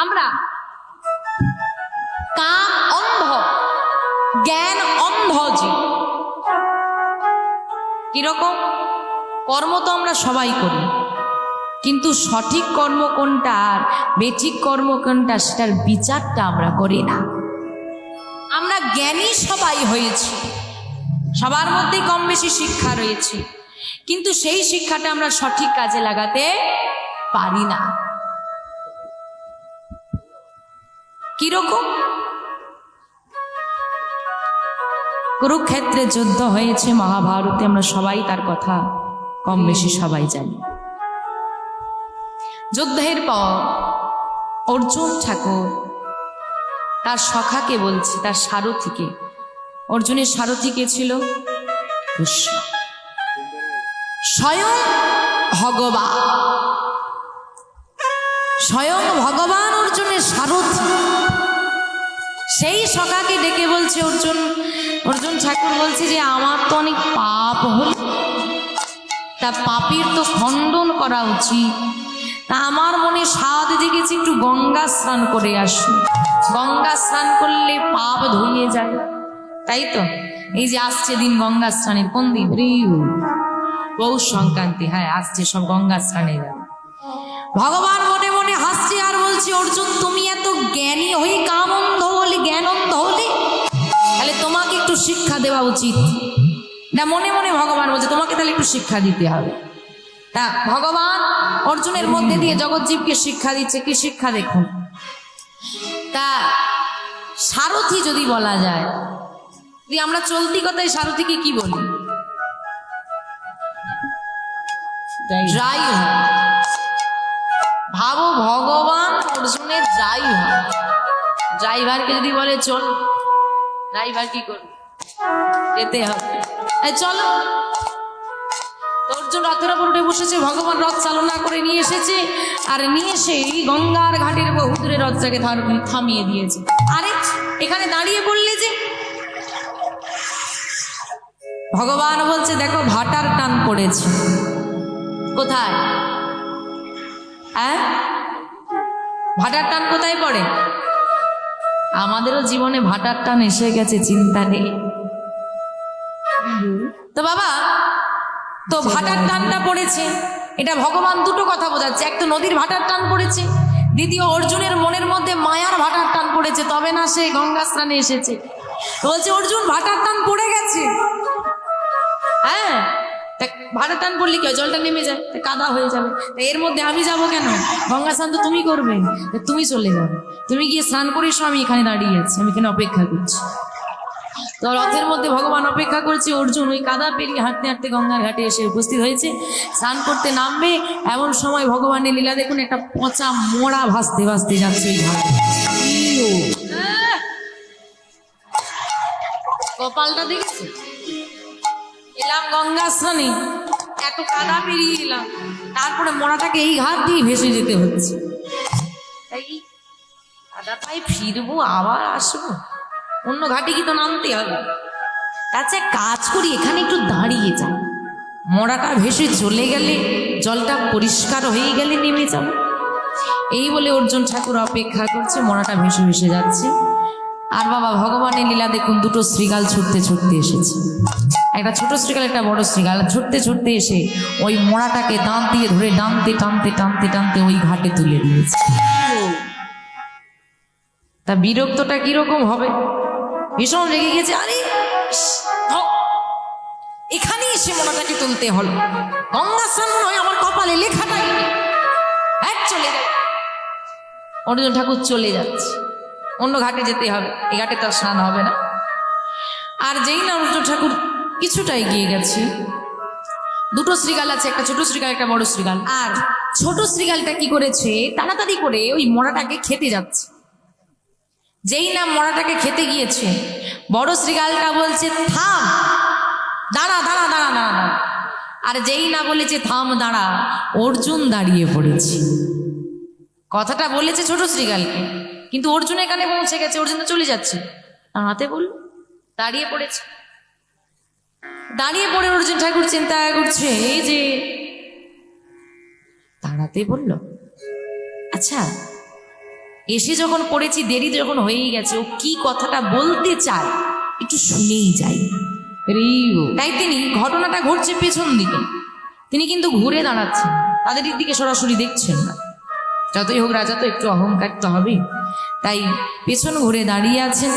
আমরা কাম অন্ধ, জ্ঞান অন্ধ জীব। কীরকম? কর্ম তো আমরা সবাই করি। কিন্তু সঠিক কর্ম কোনটা আর বেঠিক কর্ম কোনটা সেটার বিচারটা আমরা করি না। আমরা জ্ঞানী সবাই হয়েছি। সবার মধ্যেই কম বেশি শিক্ষা রয়েছে। কিন্তু সেই শিক্ষাটা আমরা সঠিক কাজে লাগাতে পারি না। কীরকম? কুরুক্ষেত্রে যুদ্ধ হয়েছে মহাভারতে, আমরা সবাই তার কথা কম বেশি সবাই জানি। যুদ্ধের পর অর্জুন ঠাকুর তার সখাকে বলছে, তার সারথীকে। অর্জুনের সারথী কে ছিল? স্বয়ং ভগবান। স্বয়ং ভগবান অর্জুনের সারথী। সেই সখাকে ডেকে বলছে, অর্জুন অর্জুন ঠাকুর বলছে যে, আমার তো অনেক পাপ হল। তা পাপের তো খণ্ডন করা উচিত। তা আমার মনে স্বাদ জেগেছে, একটু গঙ্গা স্নান করে আসি গঙ্গা স্নান করলে পাপ ধুয়ে যায়। তাই তো? এই যে আসছে দিন গঙ্গা স্নানের, কোন দিন? পৌষ সংক্রান্তি হ্যাঁ আসছে সব গঙ্গা স্নানে যাবে ভগবান মনে মনে হাসছে আর বলছে অর্জুন তুমি এত জ্ঞানী হয়ে কাম অন্ধ হলে জ্ঞান অন্ধ হলে? তাহলে তোমাকে একটু শিক্ষা দেওয়া উচিত। না মনে মনে ভগবান বলছে তোমাকে তাহলে একটু শিক্ষা দিতে হবে। তা ভগবান অর্জুনের মধ্যে দিয়ে জগৎজীবকে শিক্ষা দিচ্ছে। কি শিক্ষা দেখুন? তা সারথি যদি বলা যায় যদি আমরা চলতি কথায় সারথিকে কি বলি? ড্রাইভার ভাবো ভগবান অর্জুনের ড্রাইভার ড্রাইভারকে যদি বলে, চল। ড্রাইভার কি করবে? যেতে হবে। চলো। অর্জুন রথের ওপর উঠে বসেছে, ভগবান রথ চালনা করে নিয়ে এসেছে, আর নিয়ে এসে গঙ্গার ঘাটের বহু দূরে রথটাকে থামিয়ে দিয়েছে। আরে, এখানে দাঁড়িয়ে পড়লে যে? ভগবান বলছে, দেখো, ভাটার টান পড়েছে। কোথায়? হ্যাঁ? ভাটার টান কোথায় পড়ে? আমাদেরও জীবনে ভাটার টান এসে গেছে চিন্তা নেই। তো বাবা তো ভাটার টানটা পড়েছে। এটা ভগবান দুটো কথা বোঝাচ্ছে। এক তো নদীর ভাটার টান পড়েছে দ্বিতীয় অর্জুনের মনের মধ্যে মায়ার ভাটার টান পড়েছে তবে না সে গঙ্গা স্নানে এসেছে বলছে অর্জুন ভাটার টান পড়ে গেছে? হ্যাঁ? ভাটার টান পড়লে কি? জলটা নেমে যায় কাদা হয়ে যাবে। তা এর মধ্যে আমি যাব কেন? গঙ্গা স্নান তো তুমি করবে। তুমি চলে যাবে তুমি গিয়ে স্নান করে এসো, আমি এখানে দাঁড়িয়ে আছি, আমি এখানে অপেক্ষা করছি। তো রথের মধ্যে ভগবান অপেক্ষা করছে, অর্জুন ওই কাদা পেরিয়ে হাঁটতে হাঁটতে গঙ্গার ঘাটে এসে উপস্থিত হয়েছে। স্নান করতে নামবে, এমন সময় ভগবানের লীলা দেখুন, একটা পচা মোড়া ভাসতে ভাসতে যাচ্ছে ওই কপালটা দেখেছে? এলাম গঙ্গা স্নানে এত কাদা পেরিয়ে এলাম। তারপরে মোড়াটাকে এই ঘাট দিয়ে ভেসে যেতে হচ্ছে। তাই কাদা পাই ফিরবো, আবার আসব। অন্য ঘাটে কি তো নামতে হবে। তাছে কাজ করি, এখানে একটু দাঁড়িয়ে যাই। মরাটা ভেসে চলে গেলে, জলটা পরিষ্কার হয়ে গেলে নেমে যাব। এই বলে অর্জুন ঠাকুর অপেক্ষা করছে, মরাটা ভেসে ভেসে যাচ্ছে। আর বাবা, ভগবানের লীলা দেখুন, দুটো শ্রীগাল ছুটতে ছুটতে এসেছে। একটা ছোট শ্রীগাল, একটা বড় শ্রীগাল। ছুটতে ছুটতে এসে ওই মোড়াটাকে দাঁত দিয়ে ধরে টানতে টানতে টানতে টানতে ওই ঘাটে তুলে দিয়েছে। তা বিরক্তটা কীরকম হবে? ভীষণ রেগে গেছে, আরে এখানে এসে মোনাটাকে তুলতে হলো। গঙ্গা স্নান নয়, আমার কপালে লেখাটাই এক চলে গেল অর্জুন ঠাকুর চলে যাচ্ছে। অন্য ঘাটে যেতে হবে, এই ঘাটে তো স্নান হবে না। আর যেই না অর্জুন ঠাকুর কিছুটা এগিয়ে গেছে, দুটো শ্রীগাল আছে, একটা ছোট শ্রীগাল, একটা বড় শ্রীগাল। আর ছোট শ্রীগালটা কি করেছে, তাড়াতাড়ি করে ওই মোড়াটাকে খেতে যাচ্ছে। যেই না মরাটাকে খেতে গিয়েছে, বড় শ্রীগালটা বলছে, থাম, দাঁড়া দাঁড়া দাঁড়া দাঁড়া। আর যেই না বলেছে, থাম, দাঁড়া, অর্জুন দাঁড়িয়ে পড়েছে। কথাটা বলেছে ছোট শ্রীগালকে। কিন্তু অর্জুন এখানে পৌঁছে গেছে অর্জুন তো চলে যাচ্ছে। দাঁড়াতে বলল দাঁড়িয়ে পড়েছে। দাঁড়িয়ে পড়ে অর্জুন ঠাকুর চিন্তা করছে এই যে দাঁড়াতে বলল আচ্ছা এসে যখন পড়েছি দেরি যখন হয়েই গেছে ও কি কথাটা বলতে চায় একটু শুনেই যাই। তাই তিনি ঘটনাটা ঘটছে পেছন দিকে। তিনি কিন্তু ঘুরে দাঁড়াচ্ছেন তাদের দিকে সরাসরি দেখছেন না। যতই হোক রাজা তো একটু অহংকার তো হবেই। তাই পেছন ঘুরে দাঁড়িয়ে আছেন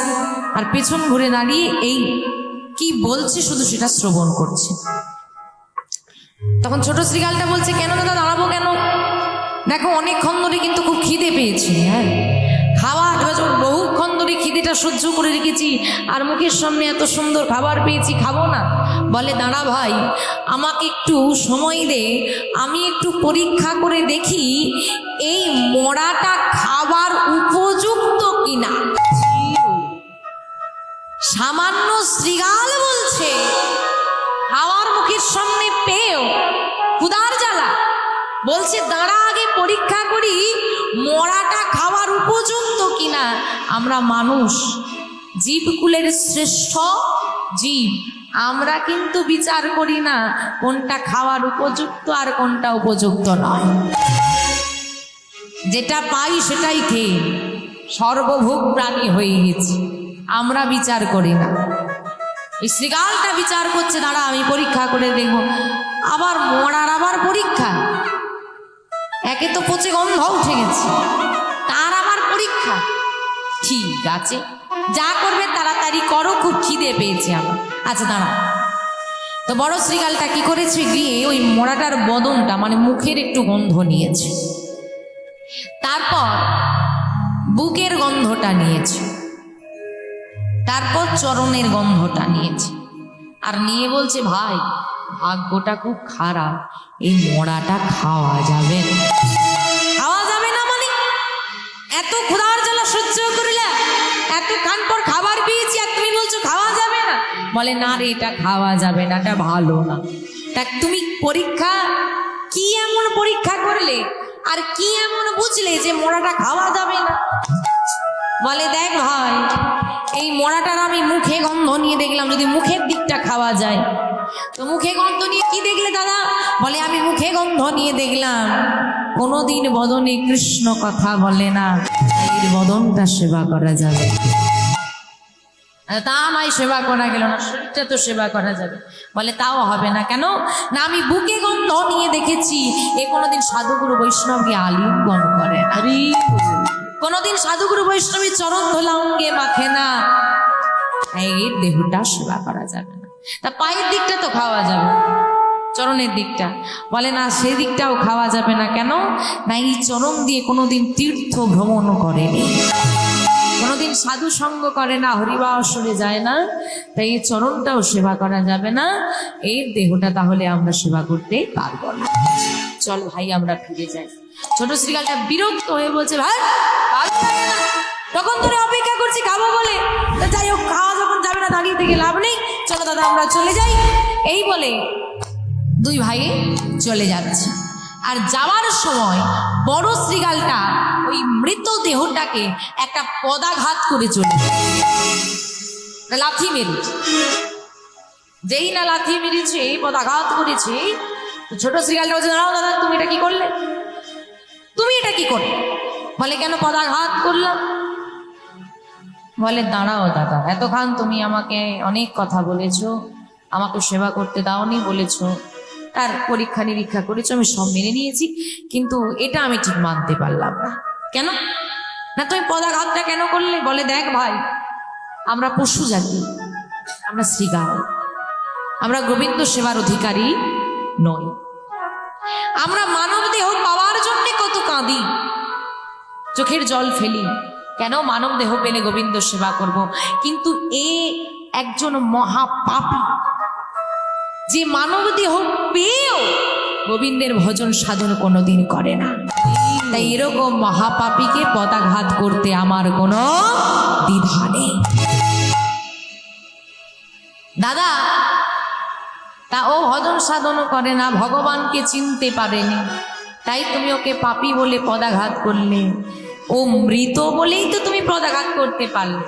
আর পেছন ঘুরে দাঁড়িয়ে এই কি বলছে শুধু সেটা শ্রবণ করছে। তখন ছোট শ্রীকালটা বলছে, কেন দাদা, দাঁড়াবো কেন? দেখো অনেকক্ষণ ধরে কিন্তু খুব খিদে পেয়েছি হ্যাঁ। খাবার, এবার বহুক্ষণ ধরে খিদেটা সহ্য করে রেখেছি, আর মুখের সামনে এত সুন্দর খাবার পেয়েছি, খাব না। বলে, দাঁড়া ভাই, আমাকে একটু সময় দে। আমি একটু পরীক্ষা করে দেখি এই মরাটা খাবার উপযুক্ত কিনা। সামান্য শ্রীগাল বলছে খাওয়ার মুখের সামনে পেয়েও ক্ষুদার জ্বালা। বলছে, দাঁড়া, আগে পরীক্ষা করি মরাটা খাওয়ার উপযুক্ত কিনা। আমরা মানুষ, জীবকুলের শ্রেষ্ঠ জীব আমরা কিন্তু বিচার করি না কোনটা খাওয়ার উপযুক্ত আর কোনটা উপযুক্ত নয়। যেটা পাই সেটাই খেয়ে সর্বভোগ প্রাণী হয়ে গেছি, আমরা বিচার করি না। এই বিচার করছে, দাঁড়া, আমি পরীক্ষা করে দেখব। আবার মরার আবার পরীক্ষা। একে তো পচে গন্ধ উঠে গেছে, তার আবার পরীক্ষা। ঠিক আছে। যা করবে তাড়াতাড়ি করো, খুব খিদে পেয়েছে আমার। আচ্ছা দাঁড়া তো বড় শ্রীকালটা কি করেছে গিয়ে ওই মরাটার বদনটা মানে মুখের একটু গন্ধ নিয়েছে। তারপর বুকের গন্ধটা নিয়েছে। তারপর চরণের গন্ধটা নিয়েছে। আর নিয়ে বলছে, ভাই, ভাগ্যটা খুব খারাপ। এই মরাটা খাওয়া যাবে খাওয়া যাবে না মানে? এত ক্ষুধার জ্বালা সহ্য করিলে? এত খান পর খাবার পেয়েছি আর তুমি বলছো খাওয়া যাবে না। বলে, না রে, এটা খাওয়া যাবে না, এটা ভালো না। তা তুমি পরীক্ষা, কি এমন পরীক্ষা করলে? আর কি এমন বুঝলে যে মোড়াটা খাওয়া যাবে না? বলে, দেখ ভাই, এই মোড়াটার আমি মুখে গন্ধ নিয়ে দেখলাম, যদি মুখের দিকটা খাওয়া যায় তো মুখে গন্ধ নিয়ে কি দেখলে দাদা? বলে আমি মুখে গন্ধ নিয়ে দেখলাম। কোনোদিন বদনে কৃষ্ণ কথা বলে না। এর বদনটা সেবা করা যাবে। তা নয় সেবা করা গেল না শরীরটা তো সেবা করা যাবে। বলে তাও হবে না। কেন? না আমি বুকে গন্ধ নিয়ে দেখেছি। এ কোনোদিন সাধুগুরু বৈষ্ণবকে আলিঙ্গন করে কোনোদিন সাধুগুরু বৈষ্ণবী চরণ ধোলা অঙ্গে মাখে না। এর দেহটা সেবা করা যাবে। তা পায়ের দিকটা তো খাওয়া যাবে, চরণের দিকটা। বলে, না সেই দিকটাও খাওয়া যাবে না কেন? না, এই চরণ দিয়ে কোনোদিন তীর্থ ভ্রমণ করেনি। কোনোদিন সাধু সঙ্গ করে না হরিবা আসরে যায় না। তাই এই চরণটাও সেবা করা যাবে না। এর দেহটা তাহলে আমরা সেবা করতে পারব না। চল ভাই, আমরা ফিরে যাই। ছোট শ্রীকালটা বিরক্ত হয়ে বলছে ভাই তখন ধরে অপেক্ষা করছি, খাব বলে। যাই হোক, খাওয়া যখন যাবে না দাঁড়িয়ে থেকে লাভ নেই। চলো দাদা, আমরা চলে যাই। এই বলে দুই ভাই চলে যাচ্ছে। আর যাওয়ার সময় বড় শ্রীগালটা ওই মৃত দেহটাকে একটা পদাঘাত করে চলে। লাথি মেরেছে যেই না লাথি মেরেছে পদাঘাত করেছে ছোট শ্রীগালটা বলছে, দাঁড়াও দাদা, তুমি এটা কি করলে? তুমি এটা কি করলে? বলে, কেন পদাঘাত করলাম? বলে, দাঁড়াও দাদা, এতক্ষণ তুমি আমাকে অনেক কথা বলেছ, আমাকে সেবা করতে দাওনি বলেছ, তার পরীক্ষা নিরীক্ষা করেছ, আমি সব মেনে নিয়েছি, কিন্তু এটা আমি ঠিক মানতে পারলাম না। কেন? না, তুমি পদাঘাতটা কেন করলে? বলে, দেখ ভাই, আমরা পশু জাতি, আমরা শ্রীগাল আমরা গোবিন্দ সেবার অধিকারী নই। আমরা মানব দেহ পাওয়ার জন্য কত কাঁদি, চোখের জল ফেলি কেন মানব দেহ পেলে গোবিন্দ সেবা করব? কিন্তু এ একজন মহাপাপী। যে মানব দেহ পেয়েও গোবিন্দের ভজন সাধন কোনোদিন করে না। তাই এরকম মহাপাপীকে পদাঘাত করতে আমার কোনো দ্বিধা নেই। দাদা, তা ও ভজন সাধনও করে না, ভগবানকে চিনতে পারেনি। তাই তুমি ওকে পাপী বলে পদাঘাত করলে। ও মৃত বলেই তো তুমি পদাঘাত করতে পারলে।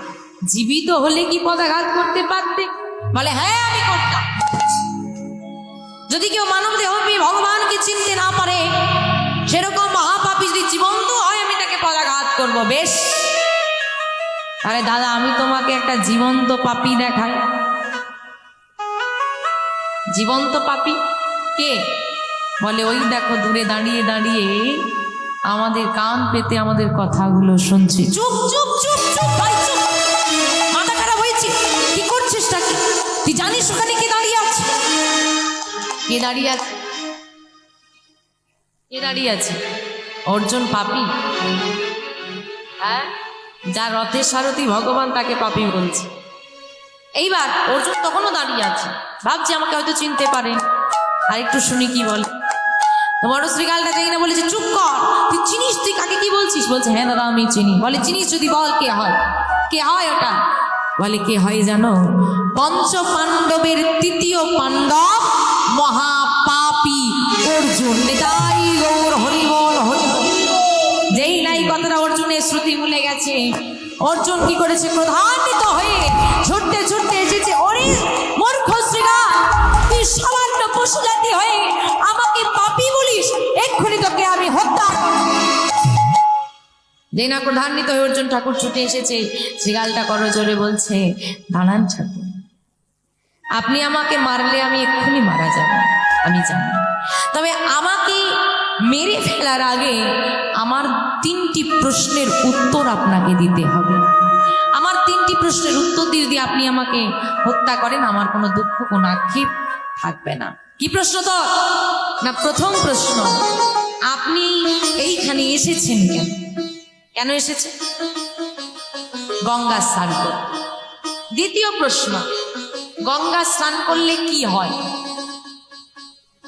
জীবিত হলে কি পদাঘাত করতে পারতে? বলে হ্যাঁ আমি করতাম। যদি কেউ মানব দেহ ভগবানকে চিনতে না পারে, সেরকম মহাপাপী যদি জীবন্ত হয়, আমি তাকে পদাঘাত করব, বেশ। আরে দাদা, আমি তোমাকে একটা জীবন্ত পাপি দেখাই। জীবন্ত পাপি? কে? বলে, ওই দেখো, দূরে দাঁড়িয়ে দাঁড়িয়ে আমাদের কান পেতে আমাদের কথাগুলো শুনছি। চুপ চুপ চুপ চুপ ভাই চুপ। মাথা খারাপ হয়েছে। কি করছিস নাকি? তুই জানিস ওখানে কে দাঁড়িয়ে আছে? কে দাঁড়িয়ে আছে? কে দাঁড়িয়ে আছে? অর্জুন পাপি? হ্যাঁ? যার রথের সারথি ভগবান তাকে পাপি বলছে। এইবার অর্জুন তখনও দাঁড়িয়ে আছে। ভাবছি আমাকে হয়তো চিনতে পারেন আর একটু শুনি কি বলে। তো বড় শ্রীকালটা না বলেছে, চুপ কর, তুই চিনিস তুই কাকে কি বলছিস? বলছে হ্যাঁ দাদা, আমি চিনি। বলে, চিনিস যদি বল, কে হয়? কে হয় ওটা? বলে, কে হয় জানো? পঞ্চ পাণ্ডবের তৃতীয় পাণ্ডব মহাপাপী অর্জুন। তাই গৌর হরিবল হরি যেই নাই কথাটা অর্জুনের শ্রুতি ভুলে গেছে। অর্জুন কি করেছে? ক্রধান্বিত হয়ে ছুটতে ছুটতে এসেছে। ওরে মূর্খ শ্রীরাম তুই সামান্য পশু জাতি হয়ে বলিস এক্ষুনি তোকে আমি হত্যা যেই না ক্রধান্বিত হয়ে অর্জুন ঠাকুর ছুটে এসেছে। শ্রীগালটা করো জোরে বলছে, দাঁড়ান ঠাকুর, আপনি আমাকে মারলে আমি এক্ষুনি মারা যাব, আমি জানি। তবে আমাকে মেরে ফেলার আগে আমার তিনটি প্রশ্নের উত্তর আপনাকে দিতে হবে। আমার তিনটি প্রশ্নের উত্তর দিয়ে যদি আপনি আমাকে হত্যা করেন, আমার কোনো দুঃখ, কোনো আক্ষেপ থাকবে না। কি প্রশ্ন তো না, প্রথম প্রশ্ন, আপনি এইখানে এসেছেন কেন? কেন এসেছেন? গঙ্গা স্নান। দ্বিতীয় প্রশ্ন, গঙ্গা স্নান করলে কি হয়?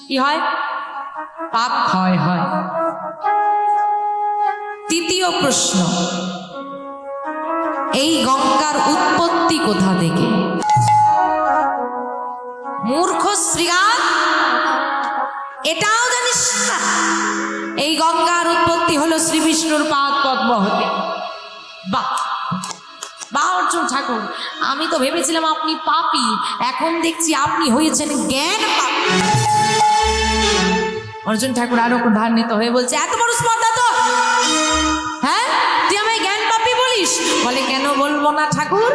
কি হয়? পাপ ক্ষয় হয়। তৃতীয় প্রশ্ন, এই গঙ্গার উৎপত্তি কোথা থেকে? বিষ্ণুর পাদ পদ্ম হতে। বাহ! বা অর্জুন ঠাকুর, আমি তো ভেবেছিলাম আপনি পাপি। এখন দেখছি আপনি হয়েছেন জ্ঞান অর্জুন ঠাকুর আরও ক্রধান্বিত হয়ে বলছে, এত বড় স্পর্ধা তো? হ্যাঁ? তুই আমায় জ্ঞান পাপি বলিস? বলে, কেন বলব না ঠাকুর?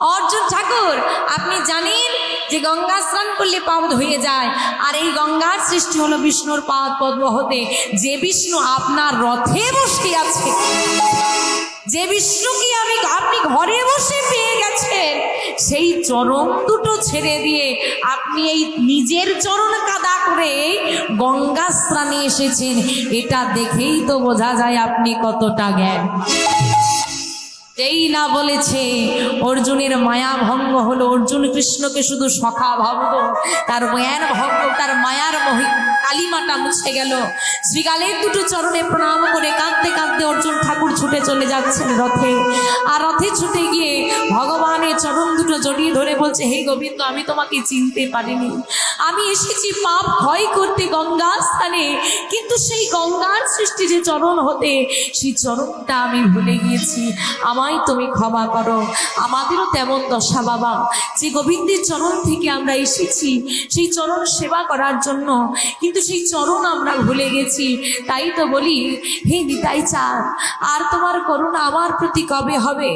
অর্জুন ঠাকুর, আপনি জানেন যে গঙ্গা স্নান করলে পাপ ধুয়ে যায়, আর এই গঙ্গার সৃষ্টি হলো বিষ্ণুর পাদ পদ্ম হতে। যে বিষ্ণু আপনার রথে বসে আছে, যে বিষ্ণুকে আমি, আপনি ঘরে বসে পেয়ে গেছেন, সেই চরণ দুটো ছেড়ে দিয়ে আপনি এই নিজের চরণ কাদা করে গঙ্গা স্নানে এসেছেন। এটা দেখেই তো বোঝা যায় আপনি কতটা জ্ঞান। যেই না বলেছে, অর্জুনের মায়া ভঙ্গ হলো। অর্জুন কৃষ্ণকে শুধু সখা ভাবল তার জ্ঞান ভঙ্গ, তার মায়ার কালিমাটা মুছে গেল। শ্রীকালের দুটো চরণে প্রণাম করে কাঁদতে কাঁদতে অর্জুন ঠাকুর ছুটে চলে যাচ্ছেন রথে। আর রথে ছুটে গিয়ে ভগবানের চরণ দুটো জড়িয়ে ধরে বলছে, হে গোবিন্দ, আমি তোমাকে চিনতে পারিনি। আমি এসেছি পাপ ক্ষয় করতে গঙ্গা স্থানে, কিন্তু সেই গঙ্গার সৃষ্টি যে চরণ হতে, সেই চরণটা আমি ভুলে গিয়েছি। আমায় তুমি ক্ষমা করো। আমাদেরও তেমন দশা বাবা। যে গোবিন্দের চরণ থেকে আমরা এসেছি, সেই চরণ সেবা করার জন্য, কিন্তু সেই চরণ আমরা ভুলে গেছি। তাই তো বলি, হে নিতাই চাঁদ, আর তোমার করুণা আমার প্রতি কবে হবে?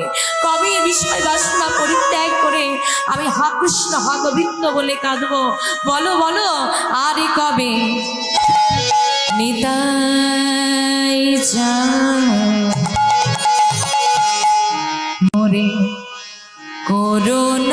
কবে বিষয় বাসনা পরিত্যাগ করে আমি হা কৃষ্ণ, হা গোবিন্দ বলে কাঁদবো? বলো বলো, আরে কবে? নিতাই চাঁদ। করুণা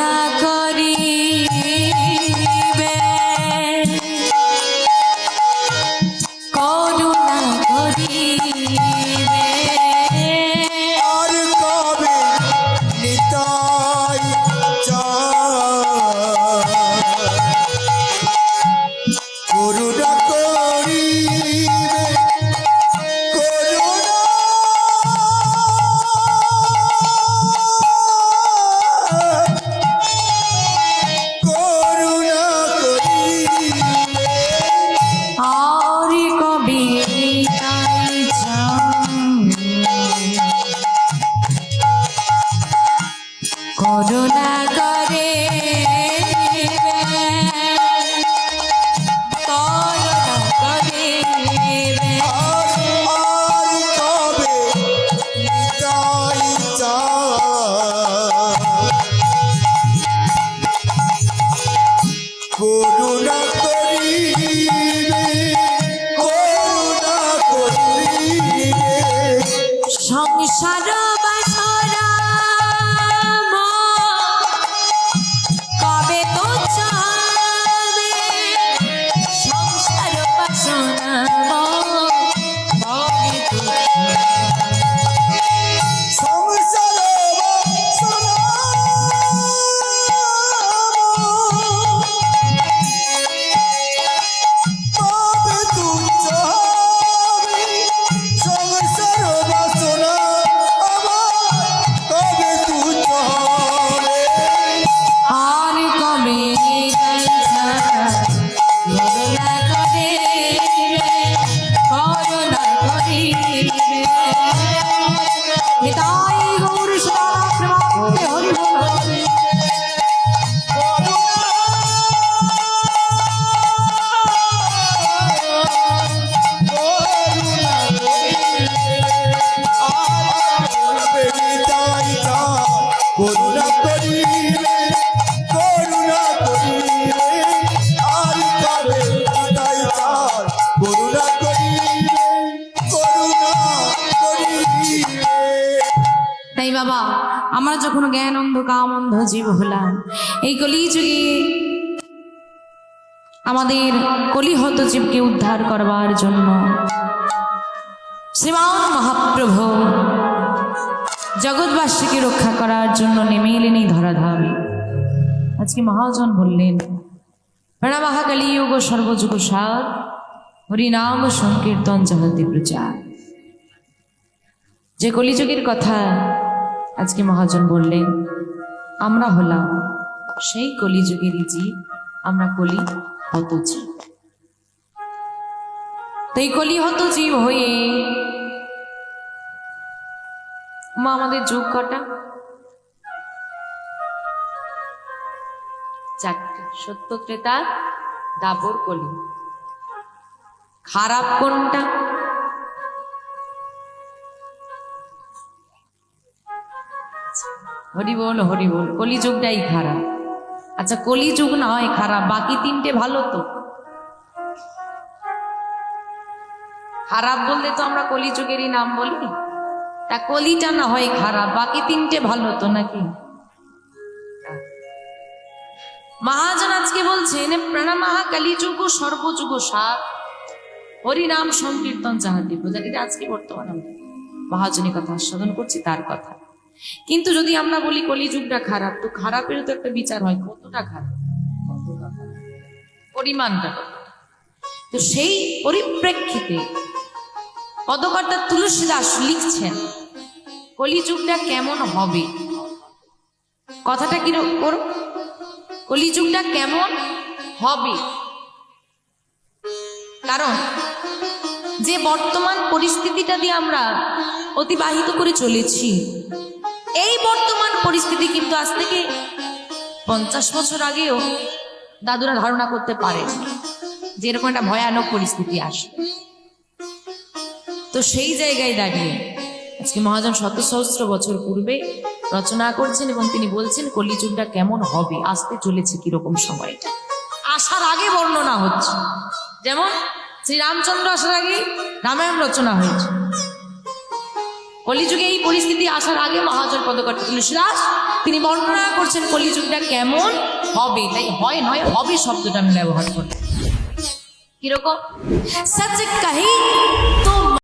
যখন জ্ঞান অন্ধ কাম অন্ধ জীব হলাম। এই কলিযুগে আমাদের কলিহত জীবকে উদ্ধার করবার জন্য শ্রীমান মহাপ্রভু জগৎবাসীকে রক্ষা করার জন্য নেমে এলেন এই ধরাধামে। আজকে মহাজন বললেন প্রণামাহাকালী যোগ সর্বযুগ সার হরিনাম সংকীর্তন জগতি প্রচার। যে কলিযুগের কথা আজকে মহাজন বললেন, আমরা হলাম সেই কলিযুগেরই জীব আমরা কলি হত জীব কলি হত হয়ে মা, আমাদের যুগ কটা? চারটে। সত্য ত্রেতা দাবর কলি। খারাপ কোনটা? হরি বল হরি বল, কলিযুগটাই খারাপ। আচ্ছা কলিযুগ না হয় খারাপ, বাকি তিনটে ভালো তো। খারাপ বললে তো আমরা কলিযুগেরই নাম বলি। তা কলিটা না হয় খারাপ, বাকি তিনটে ভালো তো নাকি? মহাজন আজকে বলছেন প্রণামাহা কালীযুগ সর্বযুগ সাত। হরিনাম সংকীর্তন বোঝা, এটা আজকে বর্তমান মহাজনী কথা আস্বাদন করছি, তার কথা। কিন্তু যদি আমরা বলি কলিযুগটা খারাপ, তো খারাপেরও তো একটা বিচার হয়, কতটা খারাপ? পরিমাণটা তো সেই পরিপ্রেক্ষিতে পদকর্তা তুলসীদাস লিখছেন, কলিযুগটা কেমন হবে? কথাটা কীরকম কলিযুগটা কেমন হবে? কারণ যে বর্তমান পরিস্থিতিটা দিয়ে আমরা অতিবাহিত করে চলেছি এই বর্তমান পরিস্থিতি কিন্তু আজ থেকে পঞ্চাশ বছর আগেও দাদুরা ধারণা করতে পারে যে এরকম একটা ভয়ানক পরিস্থিতি আসবে। তো সেই জায়গায় দাঁড়িয়ে আজকে মহাজন শত সহস্র বছর পূর্বে রচনা করছেন এবং তিনি বলছেন, কলিযুগটা কেমন হবে? আসতে চলেছে কীরকম সময়টা? আসার আগে বর্ণনা হচ্ছে। যেমন শ্রী রামচন্দ্র আসার আগে রামায়ণ রচনা হয়েছে। কলিযুগে এই পরিস্থিতি আসার আগে মহাজন পদকর্তা তুলসীদাস, তিনি বর্ণনা করছেন কলিযুগটা কেমন? হবে। তাই হয় নয়, হবে শব্দটা আমি ব্যবহার করি কীরকম? সচ কাহি তো